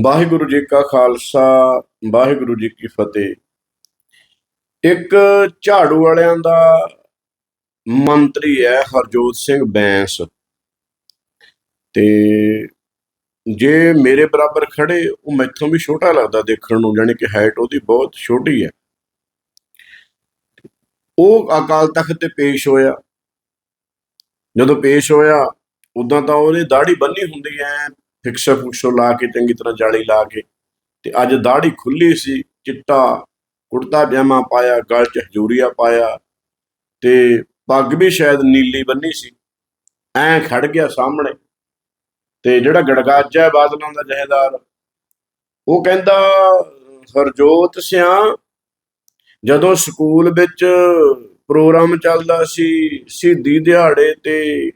ਵਾਹਿਗੁਰੂ ਜੀ ਕਾ ਖਾਲਸਾ, ਵਾਹਿਗੁਰੂ ਜੀ ਕੀ ਫਤਿਹ। ਇੱਕ ਝਾੜੂ ਵਾਲਿਆਂ ਦਾ ਮੰਤਰੀ ਹੈ ਹਰਜੋਤ ਸਿੰਘ ਬੈਂਸ। ਤੇ ਜੇ ਮੇਰੇ ਬਰਾਬਰ ਖੜੇ, ਉਹ ਮੈਥੋਂ ਵੀ ਛੋਟਾ ਲੱਗਦਾ ਦੇਖਣ ਨੂੰ, ਜਾਣੀ ਕਿ ਹਾਈਟ ਉਹਦੀ ਬਹੁਤ ਛੋਟੀ ਹੈ। ਉਹ ਅਕਾਲ ਤਖਤ ਤੇ ਪੇਸ਼ ਹੋਇਆ। ਜਦੋਂ ਪੇਸ਼ ਹੋਇਆ, ਉਦਾਂ ਤਾਂ ਉਹਨੇ ਦਾੜੀ ਬੰਨੀ ਹੁੰਦੀ ਐ ਫਿਕਸਰ ਫੁਕਸੋ ਲਾ ਕੇ, ਚੰਗੀ ਤਰ੍ਹਾਂ ਜਾਲੀ ਲਾ ਕੇ। ਤੇ ਅੱਜ ਦਾੜੀ ਖੁੱਲੀ ਸੀ, ਚਿੱਟਾ ਕੁੜਤਾ ਪਜਾਮਾ ਪਾਇਆ, ਗਲ 'ਚ ਹਜੂਰੀਆ ਪਾਇਆ। ਤੇ ਪੱਗ ਵੀ ਸ਼ਾਇਦ ਨੀਲੀ ਬੰਨੀ ਸੀ। ਐ ਖੜ ਗਿਆ ਸਾਹਮਣੇ। ਤੇ ਜਿਹੜਾ ਗੜਗਾਜਾ ਹੈ ਬਾਦਲਾਂ ਦਾ ਜਹੇਦਾਰ, ਉਹ ਕਹਿੰਦਾ, ਹਰਜੋਤ ਸਿਆ, ਜਦੋਂ ਸਕੂਲ ਵਿੱਚ ਪ੍ਰੋਗਰਾਮ ਚੱਲਦਾ ਸੀ, ਸਿੱਧੀ ਦਿਹਾੜੇ ਤੇ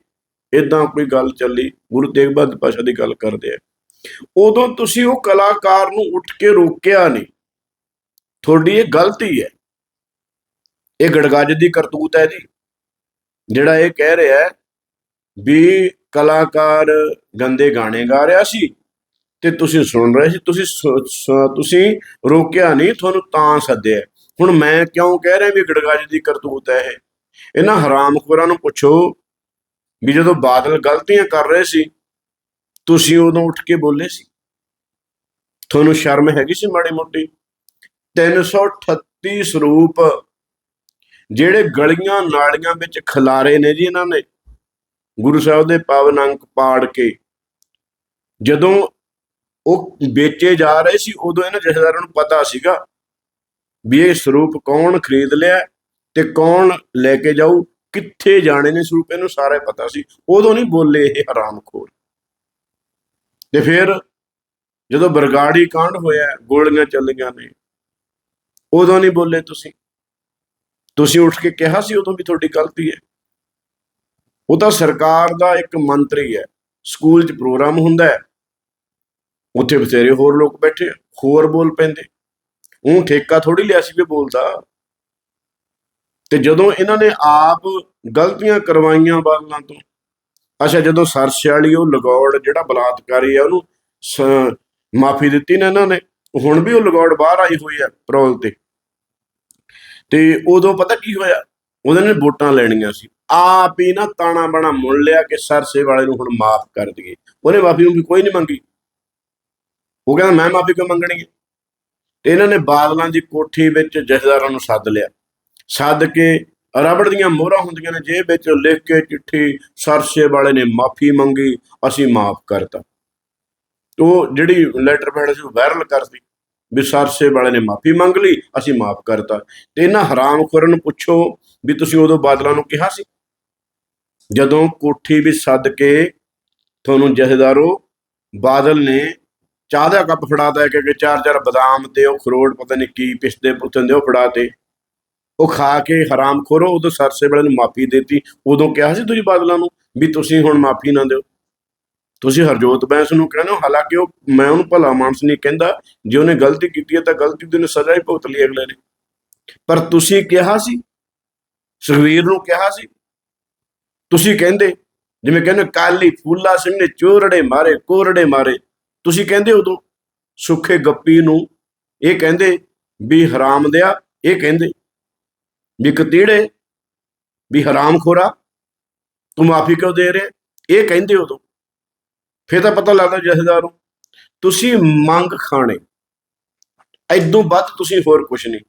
ਇਦਾਂ ਕੋਈ ਗੱਲ ਚੱਲੀ, ਗੁਰੂ ਤੇਗ ਬਹਾਦਰ ਪਾਸ਼ਾ ਦੀ ਗੱਲ ਕਰਦੇ ਆ। ਉਦੋਂ ਤੁਸੀਂ ਉਹ ਕਲਾਕਾਰ ਨੂੰ ਉੱਠ ਕੇ ਰੋਕਿਆ ਨਹੀਂ। ਤੁਹਾਡੀ ਇਹ ਗਲਤੀ ਹੈ। ਇਹ ਗੜਗੱਜ ਦੀ ਕਰਤੂਤ ਹੈ ਜੀ। ਜਿਹੜਾ ਇਹ ਕਹਿ ਰਿਹਾ ਹੈ ਵੀ ਕਲਾਕਾਰ ਗੰਦੇ ਗਾਣੇ ਗਾ ਰਿਹਾ ਸੀ ਤੇ ਤੁਸੀਂ ਸੁਣ ਰਹੇ ਸੀ, ਤੁਸੀਂ ਸੁ- ਤੁਸੀਂ ਰੋਕਿਆ ਨਹੀਂ, ਤੁਹਾਨੂੰ ਤਾਂ ਸੱਦਿਆ। ਹੁਣ ਮੈਂ ਕਿਉਂ ਕਹਿ ਰਿਹਾ ਵੀ ਗੜਗੱਜ ਦੀ ਕਰਤੂਤ ਹੈ ਇਹ? ਇਹਨਾਂ ਹਰਾਮਖੋਰਾਂ ਨੂੰ ਪੁੱਛੋ ਵੀ ਜਦੋਂ ਬਾਦਲ ਗਲਤੀਆਂ ਕਰ ਰਹੇ ਸੀ, ਤੁਸੀਂ ਉਦੋਂ ਉੱਠ ਕੇ ਬੋਲੇ ਸੀ। ਤੁਹਾਨੂੰ ਸ਼ਰਮ ਹੈਗੀ ਸੀ ਮਾੜੀ ਮੋਟੀ? 338 ਸਰੂਪ ਜਿਹੜੇ ਗਲੀਆਂ ਨਾਲੀਆਂ ਵਿੱਚ ਖਿਲਾਰੇ ਨੇ ਜੀ ਇਹਨਾਂ ਨੇ, ਗੁਰੂ ਸਾਹਿਬ ਦੇ ਪਾਵਨ ਅੰਕ ਪਾੜ ਕੇ, ਜਦੋਂ ਉਹ ਵੇਚੇ ਜਾ ਰਹੇ ਸੀ, ਉਦੋਂ ਇਹਨਾਂ ਜਥੇਦਾਰਾਂ ਨੂੰ ਪਤਾ ਸੀਗਾ ਵੀ ਇਹ ਸਰੂਪ ਕੌਣ ਖਰੀਦ ਲਿਆ ਤੇ ਕੌਣ ਲੈ ਕੇ ਜਾਊ। ਕਿੱਥੇ ਜਾਣੇ ਨੇ ਸਰੂਪ ਇਹਨੂੰ ਸਾਰਾ ਪਤਾ ਸੀ। ਉਦੋਂ ਨਹੀਂ ਬੋਲੇ ਇਹ ਹਰਾਮਖੋਰ। ਤੇ ਫਿਰ ਜਦੋਂ ਬਰਗਾੜੀ ਕਾਂਡ ਹੋਇਆ, ਗੋਲੀਆਂ ਚੱਲੀਆਂ ਨੇ, ਉਦੋਂ ਨਹੀਂ ਬੋਲੇ ਤੁਸੀਂ। ਤੁਸੀਂ ਉੱਠ ਕੇ ਕਿਹਾ ਸੀ ਉਦੋਂ ਵੀ ਤੁਹਾਡੀ ਗਲਤੀ ਹੈ। ਉਹ ਤਾਂ ਸਰਕਾਰ ਦਾ ਇੱਕ ਮੰਤਰੀ ਹੈ। ਸਕੂਲ 'ਚ ਪ੍ਰੋਗਰਾਮ ਹੁੰਦਾ ਹੈ। ਉੱਥੇ ਬਥੇਰੇ ਹੋਰ ਲੋਕ ਬੈਠੇ ਹੋਰ ਬੋਲ ਪੈਂਦੇ। ਉਹ ਠੇਕਾ ਥੋੜੀ ਲਿਆ ਸੀ ਵੀ ਬੋਲਦਾ। ਤੇ ਜਦੋਂ ਇਹਨਾਂ ਨੇ ਆਪ ਗਲਤੀਆਂ ਕਰਵਾਈਆਂ ਬਾਦਲਾਂ ਤੋਂ, ਅੱਛਾ, ਜਦੋਂ ਸਰਸੇ ਵਾਲੀ ਉਹ ਲਗੌੜ ਜਿਹੜਾ ਬਲਾਤਕਾਰੀ ਆ, ਉਹਨੂੰ ਮਾਫੀ ਦਿੱਤੀ ਨਾ ਇਹਨਾਂ ਨੇ, ਹੁਣ ਵੀ ਉਹ ਲਗੌੜ ਬਾਹਰ ਆਈ ਹੋਈ ਆ ਪਰੋਲ ਤੇ। ਤੇ ਉਦੋਂ ਪਤਾ ਕੀ ਹੋਇਆ? ਉਹਨਾਂ ਨੇ ਵੋਟਾਂ ਲੈਣੀਆਂ ਸੀ। ਆਪ ਹੀ ਨਾ ਤਾਣਾ ਬਣਾ ਮੁੜ ਲਿਆ ਕਿ ਸਰਸੇ ਵਾਲੇ ਨੂੰ ਹੁਣ ਮਾਫ ਕਰ ਦਈਏ। ਉਹਨੇ ਮਾਫੀ ਨੂੰ ਵੀ ਕੋਈ ਨਹੀਂ ਮੰਗੀ। ਉਹ ਕਹਿੰਦਾ, ਮੈਂ ਮਾਫੀ ਕਿਉਂ ਮੰਗਣੀ ਹੈ ਤੇ ਇਹਨਾਂ ਨੇ ਬਾਦਲਾਂ ਦੀ ਕੋਠੀ ਵਿੱਚ ਜਥੇਦਾਰਾਂ ਨੂੰ ਸੱਦ ਲਿਆ। ਸੱਦ ਕੇ ਰਬੜ ਦੀਆਂ ਮੋਹਰਾਂ ਹੁੰਦੀਆਂ ਨੇ ਜੇਬ ਵਿੱਚ, ਲਿਖ ਕੇ ਚਿੱਠੀ, ਸਰਸੇ ਵਾਲੇ ਨੇ ਮਾਫੀ ਮੰਗੀ, ਅਸੀਂ ਮਾਫ ਕਰਤਾ। ਉਹ ਜਿਹੜੀ ਲੈਟਰ ਪੈਡ ਸੀ ਵਾਇਰਲ ਕਰਤੀ ਵੀ ਸਰਸੇ ਵਾਲੇ ਨੇ ਮਾਫੀ ਮੰਗ ਲਈ, ਅਸੀਂ ਮਾਫ ਕਰਤਾ। ਤੇ ਇਹਨਾਂ ਹਰਾਮਖੋਰਾਂ ਨੂੰ ਪੁੱਛੋ ਵੀ ਤੁਸੀਂ ਉਦੋਂ ਬਾਦਲਾਂ ਨੂੰ ਕਿਹਾ ਸੀ? ਜਦੋਂ ਕੋਠੀ ਵੀ ਸੱਦ ਕੇ ਤੁਹਾਨੂੰ ਜਥੇਦਾਰੋ, ਬਾਦਲ ਨੇ ਚਾਹ ਦਾ ਕੱਪ ਫੜਾਤਾ ਕਿ ਚਾਰ ਚਾਰ ਬਦਾਮ ਤੇ ਉਹ ਖਰੋੜ, ਪਤਾ ਨਹੀਂ ਕੀ ਪਿਸਤੇ ਪੁੱਤਨ ਦੇ ਉਹ ਫੜਾਤੇ। ਉਹ ਖਾ ਕੇ ਹਰਾਮ ਖੋਰੋ, ਉਦੋਂ ਸਰਸੇ ਵਾਲੇ ਨੂੰ ਮਾਫੀ ਦਿੱਤੀ। ਉਦੋਂ ਕਿਹਾ ਸੀ ਤੁਸੀਂ ਬਾਦਲਾਂ ਨੂੰ ਵੀ ਤੁਸੀਂ ਹੁਣ ਮਾਫੀ ਨਾ ਦਿਓ। ਤੁਸੀਂ ਹਰਜੋਤ ਬੈਂਸ ਨੂੰ ਕਹਿੰਦੇ ਹੋ ਹਾਲਾਂਕਿ ਉਹ, ਮੈਂ ਉਹਨੂੰ ਭਲਾ ਮਾਨਸ ਨਹੀਂ ਕਹਿੰਦਾ। ਜੇ ਉਹਨੇ ਗਲਤੀ ਕੀਤੀ ਹੈ ਤਾਂ ਗਲਤੀ ਦੀ ਉਹਨੇ ਸਜ਼ਾ ਹੀ ਭੁਗਤ ਲਈ ਅਗਲੇ ਨੇ। ਪਰ ਤੁਸੀਂ ਕਿਹਾ ਸੀ, ਸੁਖਵੀਰ ਨੂੰ ਕਿਹਾ ਸੀ, ਤੁਸੀਂ ਕਹਿੰਦੇ, ਜਿਵੇਂ ਕਹਿੰਦੇ ਕਾਲੀ ਫੂਲਾ ਸਿੰਘ ਨੇ ਚੋਰੜੇ ਮਾਰੇ, ਕੋਰੜੇ ਮਾਰੇ। ਤੁਸੀਂ ਕਹਿੰਦੇ ਉਦੋਂ ਸੁੱਖੇ ਗੱਪੀ ਨੂੰ ਇਹ ਕਹਿੰਦੇ ਵੀ ਹਰਾਮ ਦਿਆ, ਇਹ ਕਹਿੰਦੇ ਵੀ ਕਤੀੜੇ ਵੀ ਹਰਾਮ ਖੋਰਾ, ਤੂੰ ਮਾਫੀ ਕਿਉਂ ਦੇ ਰਿਹਾ? ਇਹ ਕਹਿੰਦੇ ਉਦੋਂ ਫਿਰ ਤਾਂ ਪਤਾ ਲੱਗਦਾ ਜਥੇਦਾਰ ਨੂੰ, ਤੁਸੀਂ ਮੰਗ ਖਾਣੇ। ਐਦੋਂ ਵੱਧ ਤੁਸੀਂ ਹੋਰ ਕੁਝ ਨਹੀਂ।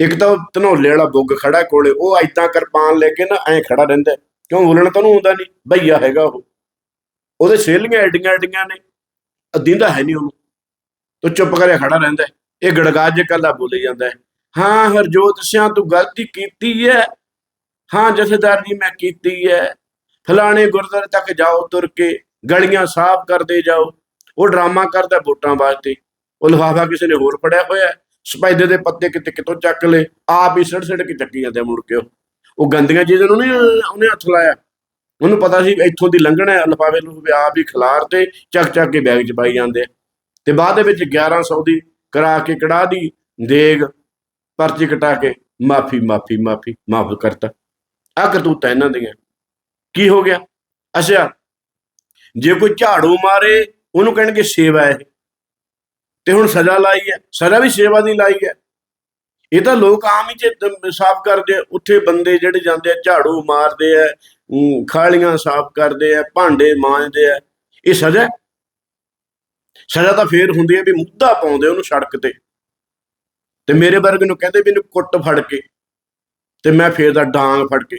ਇੱਕ ਤਾਂ ਧਨੋਲੇ ਵਾਲਾ ਬੁੱਗ ਖੜਾ ਕੋਲੇ, ਉਹ ਐਦਾਂ ਕਿਰਪਾਨ ਲੈ ਕੇ ਨਾ ਐਂ ਖੜਾ ਰਹਿੰਦਾ। ਕਿਉਂ ਬੋਲਣ ਤਾਂ ਉਹਨੂੰ ਹੁੰਦਾ ਨਹੀਂ, ਭਈਆ ਹੈਗਾ ਉਹ। ਉਹਦੇ ਸੇਲੀਆਂ ਐਡੀਆਂ ਐਡੀਆਂ ਨੇ ਅਦੀਂਦਾ ਹੈ ਨਹੀਂ ਉਹਨੂੰ। ਤੋ ਚੁੱਪ ਕਰਿਆ ਖੜਾ ਰਹਿੰਦਾ ਹੈ। ਇਹ ਗੜਗਾਜ ਕੱਲਾ ਬੋਲੇ ਜਾਂਦਾ ਹਾਂ ਹਰਜੋਤ ਸਿਆਂ, ਤੂੰ ਗਲਤੀ ਕੀਤੀ ਹੈ ਹਾਂ ਜਥੇਦਾਰ ਜੀ ਮੈਂ ਕੀਤੀ ਹੈ ਫਲਾਣੇ ਗੁਰਦੁਆਰੇ ਤੱਕ ਜਾਓ ਤੁਰ ਕੇ, ਗਲੀਆਂ ਸਾਫ਼ ਕਰਦੇ ਜਾਓ। ਉਹ ਡਰਾਮਾ ਕਰਦਾ ਵੋਟਾਂ ਵਾਸਤੇ। ਉਹ ਲਿਫਾਫਾ ਕਿਸੇ ਨੇ ਹੋਰ ਫੜਿਆ ਹੋਇਆ ਹੈ। ਸਪਾਈਦੇ ਦੇ ਪੱਤੇ ਕਿਤੇ ਕਿਤੋਂ ਚੱਕ ਲਏ ਆਪ ਹੀ ਸੜ ਸੜ ਕੇ ਚੱਕੀ ਜਾਂਦੇ ਮੁੜ ਕੇ ਉਹ। ਗੰਦੀਆਂ ਚੀਜ਼ਾਂ ਨੂੰ ਨਹੀਂ ਉਹਨੇ ਹੱਥ ਲਾਇਆ। ਉਹਨੂੰ ਪਤਾ ਸੀ ਇੱਥੋਂ ਦੀ ਲੰਘਣਾ ਹੈ ਲਿਫਾਫੇ ਨੂੰ ਆਪ ਹੀ ਖਿਲਾਰ ਤੇ ਚੱਕ ਚੱਕ ਕੇ ਬੈਗ 'ਚ ਪਾਈ ਜਾਂਦੇ ਤੇ ਬਾਅਦ ਦੇ ਵਿੱਚ 1100 ਦੀ ਕਰਾ ਕੇ ਕੜਾ ਦੀ, ਦੇਗ ਪਰਚੀ ਕਟਾ ਕੇ, ਮਾਫੀ ਮਾਫੀ ਮਾਫੀ, ਮਾਫ ਕਰਤਾ। ਆ ਕਰਤੂਤਾਂ ਇਹਨਾਂ ਦੀਆਂ। ਕੀ ਹੋ ਗਿਆ? ਅੱਛਾ, ਜੇ ਕੋਈ ਝਾੜੂ ਮਾਰੇ, ਉਹਨੂੰ ਕਹਿਣਗੇ ਸੇਵਾ ਹੈ ਤੇ ਹੁਣ ਸਜ਼ਾ ਲਾਈ ਹੈ। ਸਜ਼ਾ ਵੀ ਸੇਵਾ ਦੀ ਲਾਈ ਹੈ। ਇਹ ਤਾਂ ਲੋਕ ਆਮ ਹੀ ਚ ਸਾਫ਼ ਕਰਦੇ ਆ। ਉੱਥੇ ਬੰਦੇ ਜਿਹੜੇ ਜਾਂਦੇ ਆ, ਝਾੜੂ ਮਾਰਦੇ ਆ ਖਾਲੀਆਂ ਸਾਫ਼ ਕਰਦੇ ਆ, ਭਾਂਡੇ ਮਾਂਜਦੇ ਆ। ਇਹ ਸਜ਼ਾ ਸਜ਼ਾ ਤਾਂ ਫੇਰ ਹੁੰਦੀ ਹੈ ਵੀ ਮੁੱਦਾ ਪਾਉਂਦੇ ਉਹਨੂੰ ਸੜਕ ਤੇ। ਤੇ ਮੇਰੇ ਵਰਗ ਨੂੰ ਕਹਿੰਦੇ ਵੀ ਇਹਨੂੰ ਕੁੱਟ ਫੜ ਕੇ ਤੇ ਮੈਂ ਫੇਰ ਦਾ ਡਾਂਗ ਫੜ ਕੇ।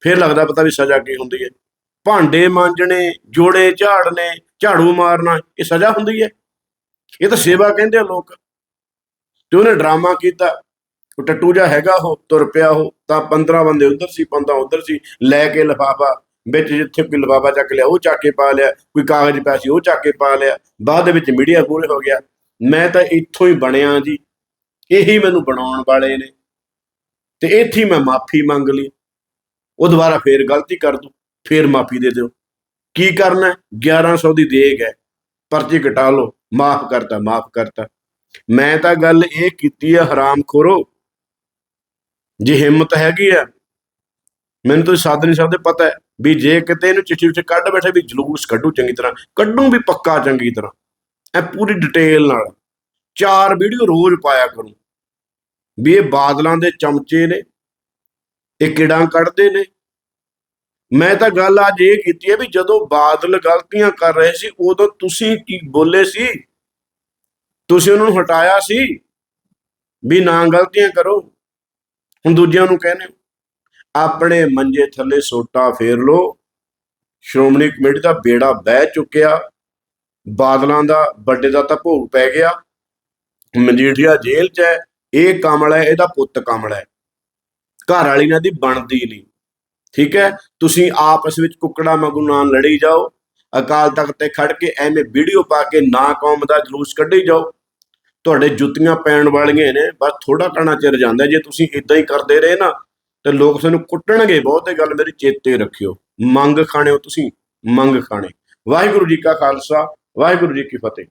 ਫੇਰ ਲੱਗਦਾ ਪਤਾ ਵੀ ਸਜ਼ਾ ਕੀ ਹੁੰਦੀ ਹੈ। ਭਾਂਡੇ ਮਾਂਜਣੇ, ਜੋੜੇ ਝਾੜਨੇ, ਝਾੜੂ ਮਾਰਨਾ, ਇਹ ਸਜ਼ਾ ਹੁੰਦੀ ਹੈ। ਇਹ ਤਾਂ ਸੇਵਾ ਕਹਿੰਦੇ ਆ ਲੋਕ। ਤੇ ਉਹਨੇ ਡਰਾਮਾ ਕੀਤਾ। ਉਹ ਟੱਟੂ ਜਿਹਾ ਹੈਗਾ ਉਹ, ਤੁਰ ਪਿਆ ਉਹ। ਤਾਂ 15 ਬੰਦੇ ਉਧਰ ਸੀ 15 ਉਧਰ ਸੀ। ਲੈ ਕੇ ਲਿਫਾਫਾ ਵਿੱਚ ਜਿੱਥੇ ਕੋਈ ਲਿਫਾਫਾ ਚੱਕ ਲਿਆ, ਉਹ ਚੱਕ ਕੇ ਪਾ ਲਿਆ। ਕੋਈ ਕਾਗਜ਼ ਪਿਆ ਸੀ, ਉਹ ਚੱਕ ਕੇ ਪਾ ਲਿਆ। ਬਾਅਦ ਦੇ ਵਿੱਚ ਮੀਡੀਆ ਪੂਰੇ ਹੋ ਗਿਆ। ਮੈਂ ਤਾਂ ਇੱਥੋਂ ਹੀ ਬਣਿਆ ਜੀ। ਇਹੀ ਮੈਨੂੰ ਬਣਾਉਣ ਵਾਲੇ ਨੇ। ਤੇ ਇੱਥੇ ਮੈਂ ਮਾਫੀ ਮੰਗ ਲਈ। ਉਹ ਦੁਬਾਰਾ ਫੇਰ ਗਲਤੀ ਕਰ ਦੂ, ਫੇਰ ਮਾਫੀ ਦੇ ਦਿਓ। ਕੀ ਕਰਨਾ ਹੈ? 1100 ਦੀ ਦੇਗ ਹੈ। ਪਰਚੀ ਕਟਾ ਲਓ, ਮਾਫ ਕਰਤਾ ਮਾਫ ਕਰਤਾ। ਮੈਂ ਤਾਂ ਗੱਲ ਇਹ ਕੀਤੀ ਹੈ ਹਰਾਮ ਖੋਰੋ। ਜੇ ਹਿੰਮਤ ਹੈਗੀ ਆ, ਮੈਨੂੰ ਤੁਸੀਂ ਸਾਧ ਨਹੀਂ ਸਕਦੇ, ਪਤਾ ਹੈ ਵੀ ਜੇ ਕਿਤੇ ਇਹਨੂੰ ਚਿੱਠੀ ਵਿੱਚ ਕੱਢ ਬੈਠੇ ਵੀ ਜਲੂਸ ਕੱਢੂ ਚੰਗੀ ਤਰ੍ਹਾਂ, ਕੱਢੂ ਵੀ ਪੱਕਾ ਚੰਗੀ ਤਰ੍ਹਾਂ। ਐ ਪੂਰੀ ਡਿਟੇਲ ਨਾਲ। ਚਾਰ ਵੀਡੀਓ ਰੋਜ਼ ਪਾਇਆ ਕਰੂੰ। ਵੀ ਇਹ ਬਾਦਲਾਂ ਦੇ ਚਮਚੇ ਨੇ, ਇਹ ਕਿੜਾਂ ਕੱਢਦੇ ਨੇ। ਮੈਂ ਤਾਂ ਗੱਲ ਅੱਜ ਇਹ ਕੀਤੀ ਹੈ ਵੀ ਜਦੋਂ ਬਾਦਲ ਗਲਤੀਆਂ ਕਰ ਰਹੇ ਸੀ, ਉਦੋਂ ਤੁਸੀਂ ਕੀ ਬੋਲੇ ਸੀ? ਤੁਸੀਂ ਉਹਨਾਂ ਨੂੰ ਹਟਾਇਆ ਸੀ? ਵੀ ਨਾ ਗਲਤੀਆਂ ਕਰੋ। ਹੁਣ ਦੂਜਿਆਂ ਨੂੰ ਕਹਿੰਦੇ ਹੋ। ਆਪਣੇ ਮੰਜੇ ਥੱਲੇ ਸੋਟਾ ਫੇਰ ਲੋ ਸ਼੍ਰੋਮਣੀ ਕਮੇਟੀ ਦਾ ਬੇੜਾ ਬਹਿ ਚੁੱਕਿਆ। ਬਾਦਲਾਂ ਦਾ, ਵੱਡੇ ਦਾ ਤਾਂ ਭੋਗ ਪੈ ਗਿਆ। ਮਜੀਠੀਆ ਜੇਲ੍ਹ 'ਚ ਹੈ, ਇਹ ਕਮਲ ਹੈ, ਇਹਦਾ ਪੁੱਤ ਕਮਲ ਹੈ। ਘਰ ਵਾਲੀ ਇਹਨਾਂ ਦੀ ਬਣਦੀ ਨਹੀਂ। ਠੀਕ ਹੈ? ਤੁਸੀਂ ਆਪਸ ਵਿੱਚ ਕੁੱਕੜਾ ਵਾਂਗੂ ਨਾਲ ਲੜੀ ਜਾਓ, ਅਕਾਲ ਤਖਤ ਤੇ ਖੜ ਕੇ ਐਵੇਂ ਵੀਡੀਓ ਪਾ ਕੇ ਨਾ ਕੌਮ ਦਾ ਜਲੂਸ ਕੱਢੀ ਜਾਓ। ਤੁਹਾਡੇ ਜੁੱਤੀਆਂ ਪੈਣ ਵਾਲੀਆਂ ਨੇ, ਬਸ ਥੋੜਾ ਕਣਾ ਚਿਰ ਜਾਂਦਾ ਜੇ ਤੁਸੀਂ ਇਦਾਂ ਹੀ ਕਰਦੇ ਰਹੇ ਨਾ, ਤੇ ਲੋਕ ਤੁਹਾਨੂੰ ਕੁੱਟਣਗੇ। ਬਹੁਤ ਇਹ ਗੱਲ ਮੇਰੀ ਚੇਤੇ ਰੱਖਿਓ। ਮੰਗ ਖਾਣੇ ਹੋ ਤੁਸੀਂ, ਮੰਗ ਖਾਣੇ। ਵਾਹਿਗੁਰੂ ਜੀ ਕਾ ਖਾਲਸਾ, ਵਾਹਿਗੁਰੂ ਜੀ ਕੀ ਫਤਿਹ।